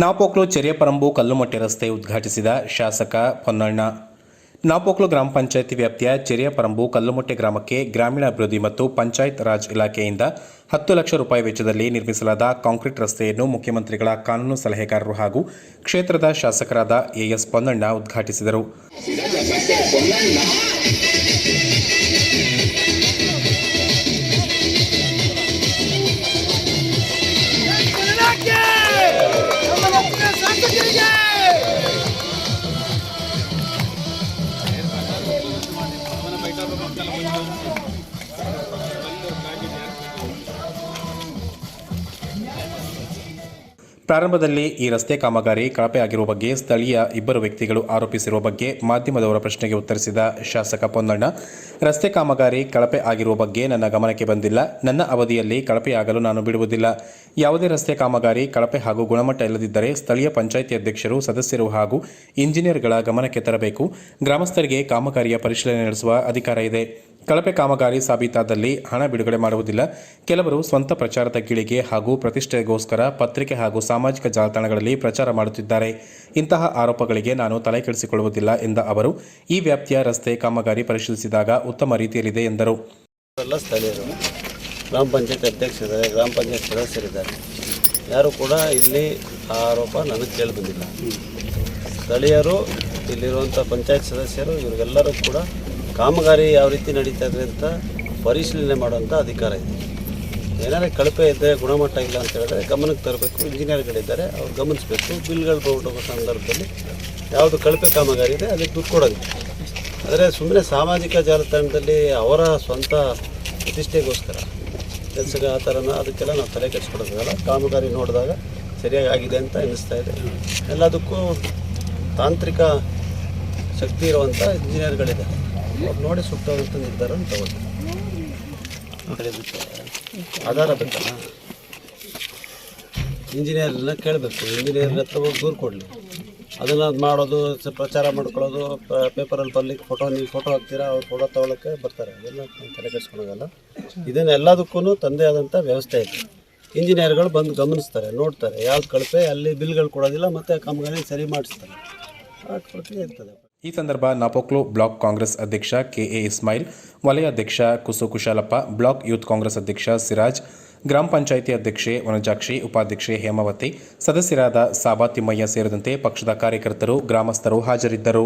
ನಾಪೋಕ್ಲು ಚೆರಿಯಪರಂಬು ಕಲ್ಲುಮಟ್ಟೆ ರಸ್ತೆ ಉದ್ಘಾಟಿಸಿದ ಶಾಸಕ ಪೊನ್ನಣ್ಣ ನಾಪೋಕ್ಲು ಗ್ರಾಮ ಪಂಚಾಯಿತಿ ವ್ಯಾಪ್ತಿಯ ಚೆರಿಯಪರಂಬು ಕಲ್ಲುಮಟ್ಟೆ ಗ್ರಾಮಕ್ಕೆ ಗ್ರಾಮೀಣಾಭಿವೃದ್ಧಿ ಮತ್ತು ಪಂಚಾಯತ್ ರಾಜ್ ಇಲಾಖೆಯಿಂದ ಹತ್ತು ಲಕ್ಷ ರೂಪಾಯಿ ವೆಚ್ಚದಲ್ಲಿ ನಿರ್ಮಿಸಲಾದ ಕಾಂಕ್ರೀಟ್ ರಸ್ತೆಯನ್ನು ಮುಖ್ಯಮಂತ್ರಿಗಳ ಕಾನೂನು ಸಲಹೆಗಾರರು ಹಾಗೂ ಕ್ಷೇತ್ರದ ಶಾಸಕರಾದ ಎಎಸ್ ಪೊನ್ನಣ್ಣ ಉದ್ಘಾಟಿಸಿದರು. ಪ್ರಾರಂಭದಲ್ಲಿ ಈ ರಸ್ತೆ ಕಾಮಗಾರಿ ಕಳಪೆಯಾಗಿರುವ ಬಗ್ಗೆ ಸ್ಥಳೀಯ ಇಬ್ಬರು ವ್ಯಕ್ತಿಗಳು ಆರೋಪಿಸಿರುವ ಬಗ್ಗೆ ಮಾಧ್ಯಮದವರ ಪ್ರಶ್ನೆಗೆ ಉತ್ತರಿಸಿದ ಶಾಸಕ ಪೊನ್ನಣ್ಣ, ರಸ್ತೆ ಕಾಮಗಾರಿ ಕಳಪೆ ಆಗಿರುವ ಬಗ್ಗೆ ನನ್ನ ಗಮನಕ್ಕೆ ಬಂದಿಲ್ಲ. ನನ್ನ ಅವಧಿಯಲ್ಲಿ ಕಳಪೆಯಾಗಲು ನಾನು ಬಿಡುವುದಿಲ್ಲ. ಯಾವುದೇ ರಸ್ತೆ ಕಾಮಗಾರಿ ಕಳಪೆ ಹಾಗೂ ಗುಣಮಟ್ಟ ಇಲ್ಲದಿದ್ದರೆ ಸ್ಥಳೀಯ ಪಂಚಾಯಿತಿ ಅಧ್ಯಕ್ಷರು, ಸದಸ್ಯರು ಹಾಗೂ ಇಂಜಿನಿಯರ್ಗಳ ಗಮನಕ್ಕೆ ತರಬೇಕು. ಗ್ರಾಮಸ್ಥರಿಗೆ ಕಾಮಗಾರಿಯ ಪರಿಶೀಲನೆ ನಡೆಸುವ ಅಧಿಕಾರ ಇದೆ. ಕಳಪೆ ಕಾಮಗಾರಿ ಸಾಬೀತಾದಲ್ಲಿ ಹಣ ಬಿಡುಗಡೆ ಮಾಡುವುದಿಲ್ಲ. ಕೆಲವರು ಸ್ವಂತ ಪ್ರಚಾರದ ಗಿಳಿಗೆ ಹಾಗೂ ಪ್ರತಿಷ್ಠೆಗೋಸ್ಕರ ಪತ್ರಿಕೆ ಹಾಗೂ ಸಾಮಾಜಿಕ ಜಾಲತಾಣಗಳಲ್ಲಿ ಪ್ರಚಾರ ಮಾಡುತ್ತಿದ್ದಾರೆ. ಇಂತಹ ಆರೋಪಗಳಿಗೆ ನಾನು ತಲೆ ಕೆಡಿಸಿಕೊಳ್ಳುವುದಿಲ್ಲ ಎಂದ ಅವರು, ಈ ವ್ಯಾಪ್ತಿಯ ರಸ್ತೆ ಕಾಮಗಾರಿ ಪರಿಶೀಲಿಸಿದಾಗ ಉತ್ತಮ ರೀತಿಯಲ್ಲಿದೆ ಎಂದರು. ಗ್ರಾಮ ಪಂಚಾಯತ್ ಅಧ್ಯಕ್ಷರಿದ್ದಾರೆ ಗ್ರಾಮ ಪಂಚಾಯತ್ ಸದಸ್ಯರಿದ್ದಾರೆ ಯಾರು ಕೂಡ ಇಲ್ಲಿ ಆ ಆರೋಪ ನನಗೆ ಕೇಳಿ ಬಂದಿಲ್ಲ ಸ್ಥಳೀಯರು ಇಲ್ಲಿರುವಂಥ ಪಂಚಾಯತ್ ಸದಸ್ಯರು, ಇವರಿಗೆಲ್ಲರೂ ಕೂಡ ಕಾಮಗಾರಿ ಯಾವ ರೀತಿ ನಡೀತಾ ಇದೆ ಅಂತ ಪರಿಶೀಲನೆ ಮಾಡುವಂಥ ಅಧಿಕಾರ ಇದೆ. ಏನಾದರೂ ಕಳಪೆ ಇದ್ದರೆ ಗುಣಮಟ್ಟ ಇಲ್ಲ ಅಂತ ಹೇಳಿದ್ರೆ ಗಮನಕ್ಕೆ ತರಬೇಕು. ಇಂಜಿನಿಯರ್ಗಳಿದ್ದಾರೆ, ಅವ್ರು ಗಮನಿಸಬೇಕು. ಬಿಲ್ಗಳು ಹೋಗೋ ಸಂದರ್ಭದಲ್ಲಿ ಯಾವುದು ಕಳಪೆ ಕಾಮಗಾರಿ ಇದೆ, ಅದಕ್ಕೆ ದುಡ್ಡು ಕೊಡೋದು. ಆದರೆ ಸುಮ್ಮನೆ ಸಾಮಾಜಿಕ ಜಾಲತಾಣದಲ್ಲಿ ಅವರ ಸ್ವಂತ ಪ್ರತಿಷ್ಠೆಗೋಸ್ಕರ ಕೆಲಸಗ ಆ ಥರನ ಅದಕ್ಕೆಲ್ಲ ನಾವು ತಲೆ ಕೆಡಿಸ್ಕೊಡೋದಿಲ್ಲ ಕಾಮಗಾರಿ ನೋಡಿದಾಗ ಸರಿಯಾಗಿ ಆಗಿದೆ ಅಂತ ಅನ್ನಿಸ್ತಾ ಇದೆ. ಎಲ್ಲದಕ್ಕೂ ತಾಂತ್ರಿಕ ಶಕ್ತಿ ಇರುವಂಥ ಇಂಜಿನಿಯರ್ಗಳಿದ್ದಾರೆ. ನೋಡಿ ಸೂಕ್ತವಾದಂಥ ನಿರ್ಧಾರ ತಗೋತಾರೆ ಆಧಾರ ಬೇಕಲ್ಲ ಇಂಜಿನಿಯರ್ನ ಕೇಳಬೇಕು. ಇಂಜಿನಿಯರ್ ಹತ್ರ ಹೋಗಿ ದೂರು ಕೊಡಲಿ. ಅದನ್ನು ಮಾಡೋದು ಪ್ರಚಾರ ಮಾಡ್ಕೊಳ್ಳೋದು ಪೇಪರಲ್ಲಿ ಬರ್ಲಿಕ್ಕೆ ಫೋಟೋ ನೀವು ಫೋಟೋ ಹಾಕ್ತೀರಾ? ಅವ್ರು ಫೋಟೋ ತೊಗೊಳಕ್ಕೆ ಬರ್ತಾರೆ. ಅದೆಲ್ಲ ತಲೆ ಕೆಡಿಸ್ಕೊಳೋದಲ್ಲ. ಇದನ್ನು ಎಲ್ಲದಕ್ಕೂ ತಂದೆ ಆದಂಥ ವ್ಯವಸ್ಥೆ ಇದೆ. ಇಂಜಿನಿಯರ್ಗಳು ಬಂದು ಗಮನಿಸ್ತಾರೆ, ನೋಡ್ತಾರೆ. ಯಾವ್ದು ಕಳಪೆ, ಅಲ್ಲಿ ಬಿಲ್ಗಳು ಕೊಡೋದಿಲ್ಲ, ಮತ್ತು ಕಾಮಗಾರಿ ಸರಿ ಮಾಡಿಸ್ತಾರೆ. ಆ ಪ್ರಕ್ರಿಯೆ ಇರ್ತದೆ. ಈ ಸಂದರ್ಭ ನಾಪೋಕ್ಲು ಬ್ಲಾಕ್ ಕಾಂಗ್ರೆಸ್ ಅಧ್ಯಕ್ಷ ಕೆಎ ಇಸ್ಮಾಯಿಲ್, ವಲಯ ಅಧ್ಯಕ್ಷ ಕುಸು ಕುಶಾಲಪ್ಪ, ಬ್ಲಾಕ್ ಯೂತ್ ಕಾಂಗ್ರೆಸ್ ಅಧ್ಯಕ್ಷ ಸಿರಾಜ್, ಗ್ರಾಮ ಪಂಚಾಯಿತಿ ಅಧ್ಯಕ್ಷೆ ವನಜಾಕ್ಷಿ, ಉಪಾಧ್ಯಕ್ಷೆ ಹೇಮಾವತಿ, ಸದಸ್ಯರಾದ ಸಾಬಾ ತಿಮ್ಮಯ್ಯ ಸೇರಿದಂತೆ ಪಕ್ಷದ ಕಾರ್ಯಕರ್ತರು, ಗ್ರಾಮಸ್ಥರು ಹಾಜರಿದ್ದರು.